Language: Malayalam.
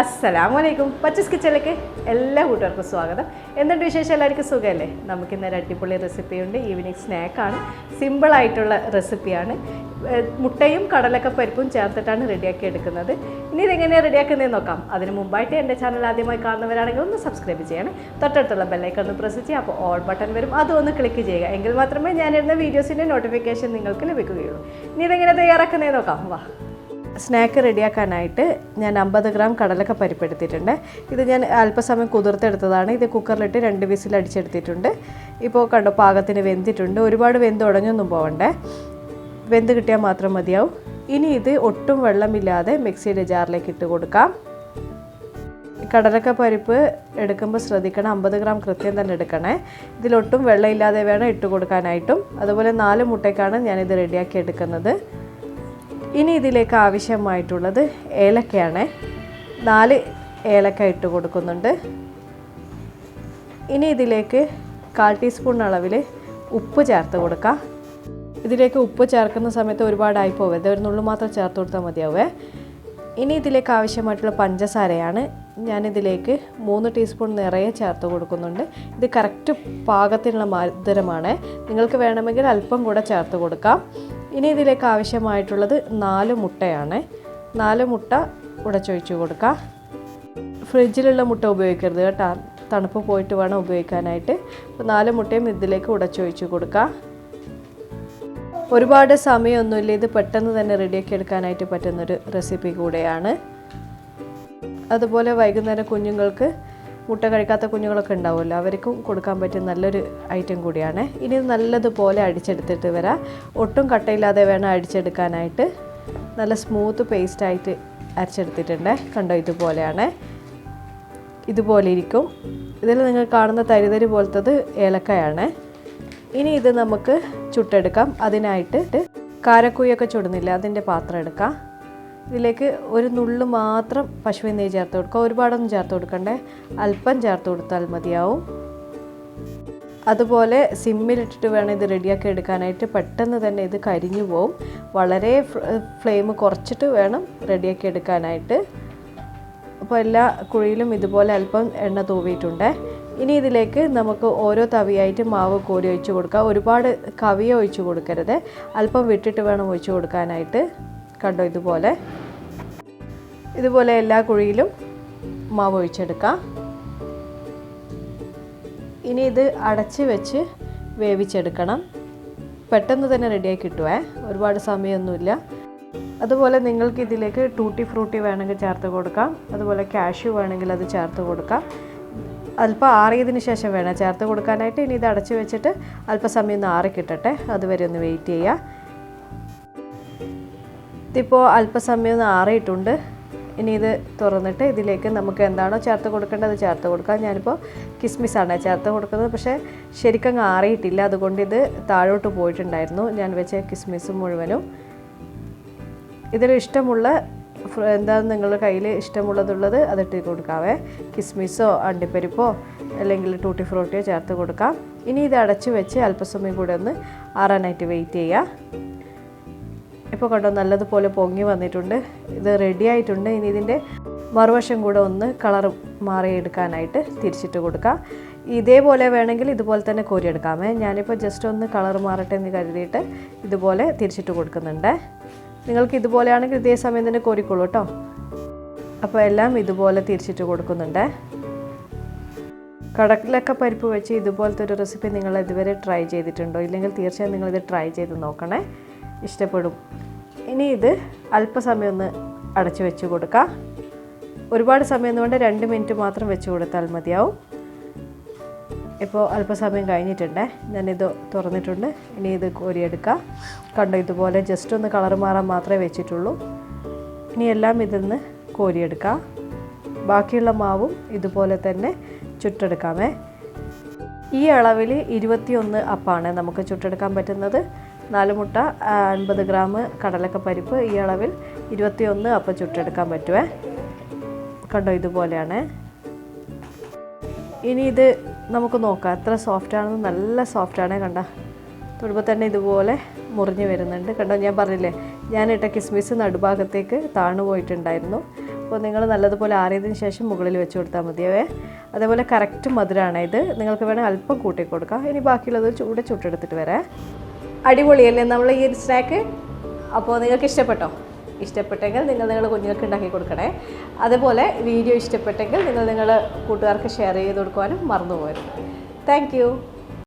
അസ്സലാമു അലൈക്കും പച്ചസ് കിച്ചണിലേക്ക് എല്ലാ കൂട്ടുകാർക്കും സ്വാഗതം. എന്തുണ്ട് വിശേഷം? എല്ലാവർക്കും സുഖമല്ലേ? നമുക്ക് ഇന്നൊരു അടിപൊളി റെസിപ്പിയുണ്ട് ഈവനിങ് സ്നാക്കാണ് സിമ്പിളായിട്ടുള്ള റെസിപ്പിയാണ് മുട്ടയും മുട്ടയും കടലക്കപ്പരിപ്പും ചേർത്തിട്ടാണ് റെഡിയാക്കി എടുക്കുന്നത്. ഇനി ഇതെങ്ങനെയാണ് റെഡിയാക്കുന്നതെന്ന് നോക്കാം. അതിന് മുമ്പായിട്ട് എന്റെ ചാനൽ ആദ്യമായി കാണുന്നവരാണെങ്കിൽ ഒന്ന് സബ്സ്ക്രൈബ് ചെയ്യണം. തൊട്ടടുത്തുള്ള ബെല്ലൈക്കൺ ഒന്ന് പ്രസ് ചെയ്യുക. അപ്പോൾ ഓൾ ബട്ടൺ വരും. അതും ഒന്ന് ക്ലിക്ക് ചെയ്യുക. എങ്കിൽ മാത്രമേ ഞാനിരുന്ന വീഡിയോസിന്റെ നോട്ടിഫിക്കേഷൻ നിങ്ങൾക്ക് ലഭിക്കുകയുള്ളൂ. ഇനി ഇതെങ്ങനെ തയ്യാറാക്കുന്നതെന്ന് നോക്കാം. വാ. സ്നാക്ക് റെഡിയാക്കാനായിട്ട് ഞാൻ അമ്പത് ഗ്രാം കടലൊക്കെ പരിപ്പെടുത്തിയിട്ടുണ്ട്. ഇത് ഞാൻ അല്പസമയം കുതിർത്തെടുത്തതാണ്. ഇത് കുക്കറിലിട്ട് രണ്ട് വിസിൽ അടിച്ചെടുത്തിട്ടുണ്ട്. ഇപ്പോൾ കണ്ടോ പാകത്തിന് വെന്തിട്ടുണ്ട്. ഒരുപാട് വെന്ത് ഉടഞ്ഞൊന്നും പോകണ്ടേ വെന്ത് കിട്ടിയാൽ മാത്രം മതിയാവും. ഇനി ഇത് ഒട്ടും വെള്ളമില്ലാതെ മിക്സിയുടെ ജാറിലേക്ക് ഇട്ട് കൊടുക്കാം. കടലക്ക പരിപ്പ് എടുക്കുമ്പോൾ ശ്രദ്ധിക്കണം. അമ്പത് ഗ്രാം കൃത്യം തന്നെ എടുക്കണേ. ഇതിലൊട്ടും വെള്ളമില്ലാതെ വേണം ഇട്ട് കൊടുക്കാനായിട്ടും. അതുപോലെ നാല് മുട്ടയ്ക്കാണ് ഞാനിത് റെഡിയാക്കി എടുക്കുന്നത്. ഇനി ഇതിലേക്ക് ആവശ്യമായിട്ടുള്ളത് ഏലക്കയാണ്. നാല് ഏലക്ക ഇട്ട് കൊടുക്കുന്നുണ്ട്. ഇനി ഇതിലേക്ക് കാൽ ടീസ്പൂൺ അളവിൽ ഉപ്പ് ചേർത്ത് കൊടുക്കാം. ഇതിലേക്ക് ഉപ്പ് ചേർക്കുന്ന സമയത്ത് ഒരുപാടായി പോവരുത് ഒരു നുള്ളു മാത്രം ചേർത്ത് കൊടുത്താൽ മതിയാവേ. ഇനി ഇതിലേക്ക് ആവശ്യമായിട്ടുള്ള പഞ്ചസാരയാണ്. ഞാനിതിലേക്ക് മൂന്ന് ടീസ്പൂൺ നിറയെ ചേർത്ത് കൊടുക്കുന്നുണ്ട്. ഇത് കറക്റ്റ് പാകത്തിനുള്ള മധുരമാണ്. നിങ്ങൾക്ക് വേണമെങ്കിൽ അല്പം കൂടെ ചേർത്ത് കൊടുക്കാം. ഇനി ഇതിലേക്ക് ആവശ്യമായിട്ടുള്ളത് നാല് മുട്ടയാണ്. നാല് മുട്ട ഉടച്ചൊഴിച്ച് കൊടുക്കുക ഫ്രിഡ്ജിലുള്ള മുട്ട ഉപയോഗിക്കരുത് കേട്ടോ. തണുപ്പ് പോയിട്ട് വേണം ഉപയോഗിക്കാനായിട്ട്. അപ്പോൾ നാല് മുട്ടയും ഇതിലേക്ക് ഉടച്ചൊഴിച്ച് കൊടുക്കുക ഒരുപാട് സമയമൊന്നുമില്ല. ഇത് പെട്ടെന്ന് തന്നെ റെഡിയാക്കി എടുക്കാനായിട്ട് പറ്റുന്നൊരു റെസിപ്പി കൂടെയാണ്. അതുപോലെ വൈകുന്നേരം കുഞ്ഞുങ്ങൾക്ക് മുട്ട കഴിക്കാത്ത കുഞ്ഞുങ്ങളൊക്കെ ഉണ്ടാവുമല്ലോ അവർക്കും കൊടുക്കാൻ പറ്റിയ നല്ലൊരു ഐറ്റം കൂടിയാണ്. ഇനി നല്ലതുപോലെ അടിച്ചെടുത്തിട്ട് വരാം. ഒട്ടും കട്ടയില്ലാതെ വേണം അടിച്ചെടുക്കാനായിട്ട്. നല്ല സ്മൂത്ത് പേസ്റ്റ് ആയിട്ട് അരച്ചെടുത്തിട്ടുണ്ട്. കണ്ടോ ഇതുപോലെയാണ്. ഇതുപോലെ ഇരിക്കും. ഇതിൽ നിങ്ങൾ കാണുന്ന തരിതരി പോലത്തത് ഏലക്കായാണ്. ഇനി ഇത് നമുക്ക് ചുട്ടെടുക്കാം. അതിനായിട്ട് കാരക്കുയൊക്കെ ചുടുന്നില്ല അതിന്റെ പാത്രം എടുക്കാം. ഇതിലേക്ക് ഒരു നുള്ളു മാത്രം പശുവിൻ നെയ്യ് ചേർത്ത് കൊടുക്കുക. ഒരുപാടൊന്നും ചേർത്ത് കൊടുക്കണ്ടേ? അല്പം ചേർത്ത് കൊടുത്താൽ മതിയാവും. അതുപോലെ സിമ്മിലിട്ടിട്ട് വേണം ഇത് റെഡിയാക്കി എടുക്കാനായിട്ട്. പെട്ടെന്ന് തന്നെ ഇത് കരിഞ്ഞു പോവും. വളരെ ഫ്ലെയിം കുറച്ചിട്ട് വേണം റെഡിയാക്കി എടുക്കാനായിട്ട്. അപ്പോൾ എല്ലാ കുഴിയിലും ഇതുപോലെ അല്പം എണ്ണ തൂവിയിട്ടുണ്ട്. ഇനി ഇതിലേക്ക് നമുക്ക് ഓരോ തവിയായിട്ട് മാവ് കോരി ഒഴിച്ച് കൊടുക്കാം. ഒരുപാട് കവിയ ഒഴിച്ച് കൊടുക്കരുത്. അല്പം വിട്ടിട്ട് വേണം ഒഴിച്ച് കൊടുക്കാനായിട്ട്. കണ്ടോ ഇതുപോലെ? ഇതുപോലെ എല്ലാ കുഴിയിലും മാവ് ഒഴിച്ചെടുക്കാം. ഇനി ഇത് അടച്ച് വെച്ച് വേവിച്ചെടുക്കണം. പെട്ടെന്ന് തന്നെ റെഡിയായി കിട്ടുവേ. ഒരുപാട് സമയമൊന്നുമില്ല. അതുപോലെ നിങ്ങൾക്ക് ഇതിലേക്ക് ടൂട്ടി ഫ്രൂട്ടി വേണമെങ്കിൽ ചേർത്ത് കൊടുക്കാം. അതുപോലെ കാഷ്യൂ വേണമെങ്കിൽ അത് ചേർത്ത് കൊടുക്കാം. അല്പം ആറിയതിന് ശേഷം വേണം ചേർത്ത് കൊടുക്കാനായിട്ട്. ഇനി ഇത് അടച്ച് വെച്ചിട്ട് അല്പസമയം ഒന്ന് ആറി കിട്ടട്ടെ അതുവരെ ഒന്ന് വെയിറ്റ് ചെയ്യുക. ഇതിപ്പോൾ അല്പസമയം ഒന്ന് ആറിയിട്ടുണ്ട്. ഇനി ഇത് തുറന്നിട്ട് ഇതിലേക്ക് നമുക്ക് എന്താണോ ചേർത്ത് കൊടുക്കേണ്ടത് ചേർത്ത് കൊടുക്കാം. ഞാനിപ്പോൾ കിസ്മിസാണ് ചേർത്ത് കൊടുക്കുന്നത്. പക്ഷേ ശരിക്കും ആറിയിട്ടില്ല. അതുകൊണ്ട് ഇത് താഴോട്ട് പോയിട്ടുണ്ടായിരുന്നു. ഞാൻ വെച്ച കിസ്മിസ് മുഴുവനും. ഇതിൽ ഇഷ്ടമുള്ള എന്താ നിങ്ങളുടെ കയ്യിൽ ഇഷ്ടമുള്ളതുള്ളത് അതിട്ട് കൊടുക്കാവേ. കിസ്മിസോ അണ്ടിപ്പരിപ്പോ അല്ലെങ്കിൽ ടൂട്ടി ഫ്രൂട്ടിയോ ചേർത്ത് കൊടുക്കാം. ഇനി ഇത് അടച്ചു വെച്ച് അല്പസമയം കൂടെ ഒന്ന് ആറാനായിട്ട് വെയിറ്റ് ചെയ്യുക ഇപ്പോൾ കണ്ടോ നല്ലതുപോലെ പൊങ്ങി വന്നിട്ടുണ്ട്. ഇത് റെഡി ആയിട്ടുണ്ട്. ഇനി ഇതിന്റെ മറുവശം കൂടെ ഒന്ന് കളർ മാറിയെടുക്കാനായിട്ട് തിരിച്ചിട്ട് കൊടുക്കാം. ഇതേപോലെ വേണമെങ്കിൽ ഇതുപോലെ തന്നെ കോരിയെടുക്കാമേ ഞാനിപ്പോൾ ജസ്റ്റ് ഒന്ന് കളർ മാറട്ടെ എന്ന് കരുതിയിട്ട് ഇതുപോലെ തിരിച്ചിട്ട് കൊടുക്കുന്നുണ്ട്. നിങ്ങൾക്ക് ഇതുപോലെയാണെങ്കിൽ ഇതേ സമയം തന്നെ കോരിക്കോളൂ കേട്ടോ. അപ്പോൾ എല്ലാം ഇതുപോലെ തിരിച്ചിട്ട് കൊടുക്കുന്നുണ്ട്. കടലക്ക പരിപ്പ് വെച്ച് ഇതുപോലത്തെ ഒരു റെസിപ്പി നിങ്ങൾ ഇതുവരെ ട്രൈ ചെയ്തിട്ടുണ്ടോ? ഇല്ലെങ്കിൽ തീർച്ചയായും നിങ്ങളിത് ട്രൈ ചെയ്ത് നോക്കണേ. ഇഷ്ടപ്പെടും. ഇനി ഇത് അല്പസമയം ഒന്ന് അടച്ചു വെച്ച് കൊടുക്കാം. ഒരുപാട് സമയം കൊണ്ട് രണ്ട് മിനിറ്റ് മാത്രം വെച്ച് കൊടുത്താൽ മതിയാവും. ഇപ്പോൾ അല്പസമയം കഴിഞ്ഞിട്ടുണ്ട്. ഞാനിത് തുറന്നിട്ടുണ്ട്. ഇനി ഇത് കോരിയെടുക്കാം. കണ്ടോ ഇതുപോലെ ജസ്റ്റ് ഒന്ന് കളർ മാറാൻ മാത്രമേ വെച്ചിട്ടുള്ളൂ. ഇനി എല്ലാം ഇതിൽ നിന്ന് കോരിയെടുക്കാം. ബാക്കിയുള്ള മാവും ഇതുപോലെ തന്നെ ചുട്ടെടുക്കാമേ. ഈ അളവിൽ ഇരുപത്തിയൊന്ന് അപ്പാണ് നമുക്ക് ചുട്ടെടുക്കാൻ പറ്റുന്നത്. നാല് മുട്ട അൻപത് ഗ്രാം കടലക്ക പരിപ്പ് ഈ അളവിൽ ഇരുപത്തിയൊന്ന് അപ്പം ചുട്ടെടുക്കാൻ പറ്റുമേ കണ്ടോ ഇതുപോലെയാണ്. ഇനി ഇത് നമുക്ക് നോക്കാം. എത്ര സോഫ്റ്റ് ആണെന്ന്. നല്ല സോഫ്റ്റാണ് കണ്ട. തൊടുമ്പോൾ തന്നെ ഇതുപോലെ മുറിഞ്ഞ് വരുന്നുണ്ട്. കണ്ടോ ഞാൻ പറഞ്ഞില്ലേ ഞാനിട്ട കിസ്മിസ് നടുഭാഗത്തേക്ക് താണു പോയിട്ടുണ്ടായിരുന്നു. അപ്പോൾ നിങ്ങൾ നല്ലതുപോലെ ആറിയതിന് ശേഷം മുകളിൽ വെച്ച് കൊടുത്താൽ മതിയാവേ. അതേപോലെ കറക്റ്റ് മധുരമാണ് ഇത്. നിങ്ങൾക്ക് വേണമെങ്കിൽ അല്പം കൂട്ടി കൊടുക്കാം. ഇനി ബാക്കിയുള്ളത് ചൂടെ ചുട്ടെടുത്തിട്ട് വരാം. അടിപൊളിയല്ലേ? നമ്മൾ ഈ ഒരു സ്നാക്ക് അപ്പോൾ നിങ്ങൾക്ക് ഇഷ്ടപ്പെട്ടോ? ഇഷ്ടപ്പെട്ടെങ്കിൽ നിങ്ങൾ നിങ്ങളുടെ കുഞ്ഞുങ്ങൾക്ക് ഉണ്ടാക്കി കൊടുക്കണേ. അതുപോലെ വീഡിയോ ഇഷ്ടപ്പെട്ടെങ്കിൽ നിങ്ങൾ നിങ്ങൾ കൂട്ടുകാർക്ക് ഷെയർ ചെയ്ത് കൊടുക്കുവാനും മറന്നു പോകരുത് താങ്ക്